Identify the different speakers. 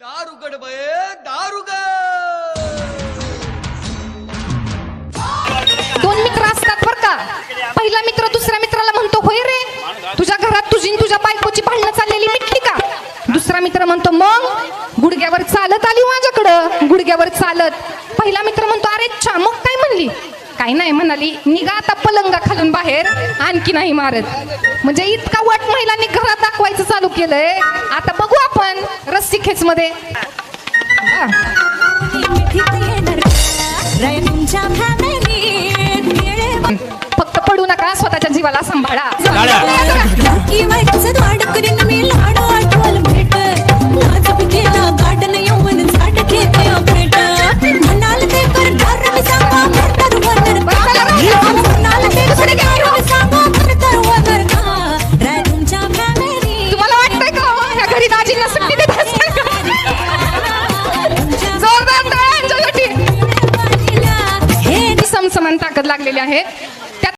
Speaker 1: दारुगड बये दारुगड!
Speaker 2: दोन मित्र असतात बर का? पहिला मित्र दुसऱ्या मित्राला म्हणतो होय रे तुझ्या घरात तुझी तुझ्या बायकोची भांडणं चाललेली मिटली का? दुसरा मित्र म्हणतो मग गुडघ्यावर चालत आली माझ्याकडं गुडघ्यावर चालत. पहिला मित्र म्हणतो अरे छा मग काय म्हणली? काही नाही म्हणाली निघा आता पलंगा खालून बाहेर आणखी नाही मारत. म्हणजे इतका वाट महिलांनी घरात दाखवायचं चालू केलंय. आता बघू खेच मध्ये फक्त पडू नका स्वतःच्या जीवाला सांभाळा. समान ताकद लागलेली आहे. त्यात